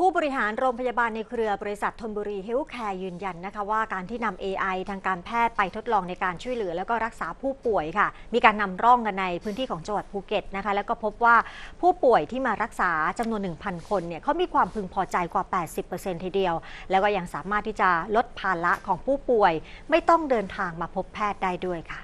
ผู้บริหารโรงพยาบาลในเครือบริษัทธนบุรีเฮลท์แคร์ยืนยันนะคะว่าการที่นำ AI ทางการแพทย์ไปทดลองในการช่วยเหลือ แล้วก็รักษาผู้ป่วยค่ะ มีการนำร่องกันในพื้นที่ของจังหวัดภูเก็ตนะคะ แล้วก็พบว่าผู้ป่วยที่มารักษาจำนวน 1,000 คนเนี่ยเขามีความพึงพอใจกว่า 80%ทีเดียว แล้วก็ยังสามารถที่จะลดภาระของผู้ป่วย ไม่ต้องเดินทางมาพบแพทย์ได้ด้วยค่ะ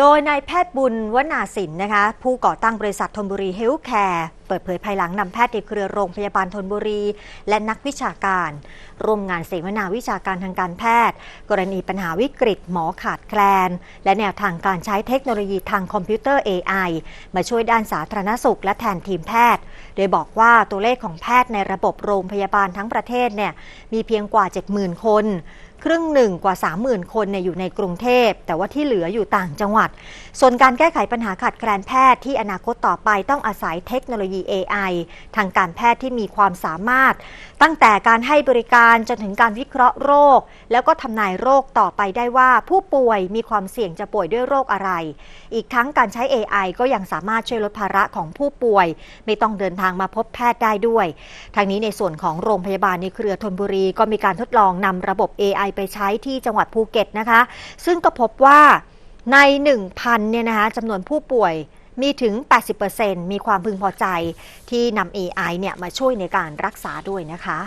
โดยนายแพทย์บุญวนาสินนะคะผู้ก่อตั้งบริษัทธนบุรีเฮลท์แคร์เปิดเผยภายหลังนำแพทย์ในเครือโรงพยาบาลธนบุรี และนักวิชาการ ร่วมงานเสวนาวิชาการทางการแพทย์ กรณีปัญหาวิกฤตหมอขาดแคลน และแนวทางการใช้เทคโนโลยีทางคอมพิวเตอร์ AI มาช่วยด้านสาธารณสุข และแทนทีมแพทย์ โดยบอกว่าตัวเลขของแพทย์ในระบบโรงพยาบาลทั้งประเทศเนี่ยมีเพียงกว่า 70,000 คน ครึ่งหนึ่งกว่า 30,000 คนเนี่ยอยู่ในกรุงเทพ แต่ว่าที่เหลืออยู่ต่างจังหวัด ส่วนการแก้ไขปัญหาขาดแคลนแพทย์ที่อนาคตต่อไปต้องอาศัยเทคโนโลยียี AI ทางการแพทย์ที่มีความสามารถ ตั้งแต่การให้บริการจนถึงการวิเคราะห์โรค แล้วก็ทำนายโรคต่อไปได้ว่าผู้ป่วยมีความเสี่ยงจะป่วยด้วยโรคอะไร อีกทั้งการใช้ AI ก็ยังสามารถช่วยลดภาระของผู้ป่วย ไม่ต้องเดินทางมาพบแพทย์ได้ด้วย ทางนี้ในส่วนของโรงพยาบาลในเครือธนบุรี ก็มีการทดลองนำระบบ AI ไปใช้ที่จังหวัดภูเก็ตนะคะ ซึ่งก็พบว่าใน 1,000เนี่ยนะคะจำนวนผู้ป่วย มีถึง 80%มีความพึงพอใจที่นำ AI เนี่ยมาช่วยในการรักษาด้วยนะคะ